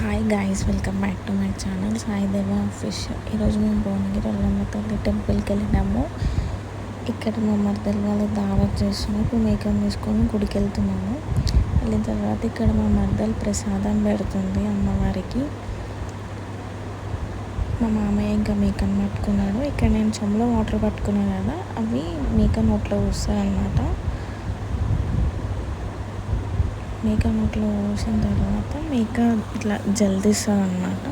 Hi guys welcome back to my channel Sai Deva fish ఈరోజు మేము భువనగిరి అల్లమ్మ తల్లి టెంపుల్కి వెళ్ళినాము. ఇక్కడ మా మర్దలు వాళ్ళు దావత్ చేస్తున్నాం ఇప్పుడు మేకప్ తీసుకొని గుడికి వెళ్తున్నాము. వెళ్ళిన తర్వాత ఇక్కడ మా మరదలు ప్రసాదం పెడుతుంది అమ్మవారికి. మా మామయ్య ఇంకా మేకను పట్టుకున్నాడు. ఇక్కడ నేను చెంబులో వాటర్ పట్టుకున్నాను కదా అవి మేక నోట్లో వస్తాయి మేక నోట్లో పోసిన తర్వాత మేక ఇట్లా జల్దిస్తుంది అనమాట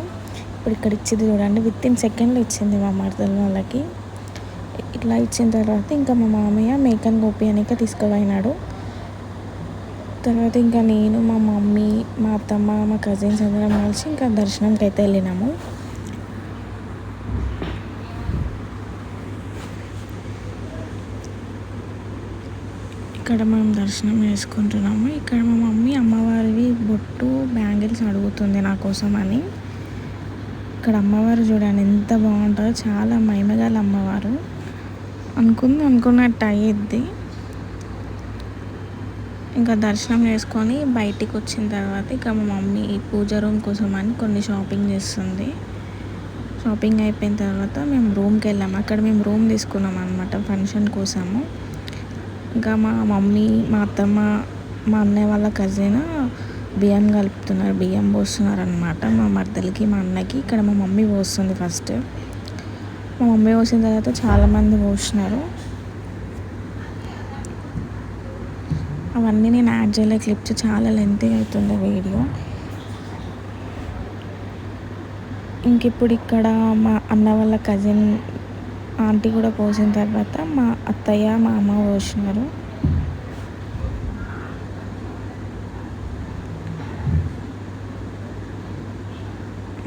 ఇప్పుడు ఇక్కడ ఇచ్చింది చూడండి విత్ ఇన్ సెకండ్లో ఇచ్చింది మా మరదల వాళ్ళకి. ఇట్లా ఇచ్చిన తర్వాత ఇంకా మా మామయ్య మేకను గోపియానిక తీసుకుపోయినాడు. తర్వాత ఇంకా నేను మా మమ్మీ మా అత్తమ్మ మా కజిన్స్ అందరం కలిసి ఇంకా దర్శనంకి అయితే వెళ్ళినాము. ఇక్కడ మనం దర్శనం చేసుకుంటున్నాము. ఇక్కడ మా మమ్మీ అమ్మవారివి బొట్టు బ్యాంగిల్స్ అడుగుతుంది నా కోసం అని. ఇక్కడ అమ్మవారు చూడండి ఎంత బాగుంటుందో చాలా మైమగాల అమ్మవారు. అనుకుంది అనుకున్నట్టు అయ్యిద్ది. ఇంకా దర్శనం చేసుకొని బయటికి వచ్చిన తర్వాత ఇక మా మమ్మీ పూజ రూమ్ కోసం అని కొన్ని షాపింగ్ చేస్తుంది. షాపింగ్ అయిపోయిన తర్వాత మేము రూమ్కి వెళ్ళాము. అక్కడ మేము రూమ్ తీసుకున్నాం అనమాట ఫంక్షన్ కోసము. ఇంకా మా మమ్మీ మా అత్తమ్మ మా అన్నయ్య వాళ్ళ కజిన్ బియ్యం కలుపుతున్నారు బియ్యం పోస్తున్నారు అనమాట మా మర్దలకి మా అన్నకి ఇక్కడ మా మమ్మీ పోస్తుంది ఫస్ట్ మా మమ్మీ పోసిన తర్వాత చాలామంది పోసినారు. అవన్నీ నేను యాడ్ చేయలే క్లిప్స్ చాలా లెంతీ అవుతుండే వీడియో ఇంక ఇప్పుడు ఇక్కడ మా అన్న వాళ్ళ కజిన్ ఆంటీ కూడా పోసిన తర్వాత మా అత్తయ్య మా అమ్మ పోసినారు.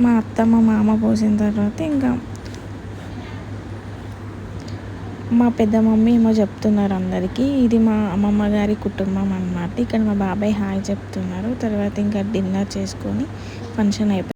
మా అత్తమ్మ మా మామ పోసిన తర్వాత ఇంకా మా పెద్ద మమ్మీ ఏమో చెప్తున్నారు అందరికీ. ఇది మా అమ్మమ్మ గారి కుటుంబం అన్నమాట. ఇక్కడ మా బాబాయ్ హాయ్ చెప్తున్నారు. తర్వాత ఇంకా డిన్నర్ చేసుకొని ఫంక్షన్ అయిపోయింది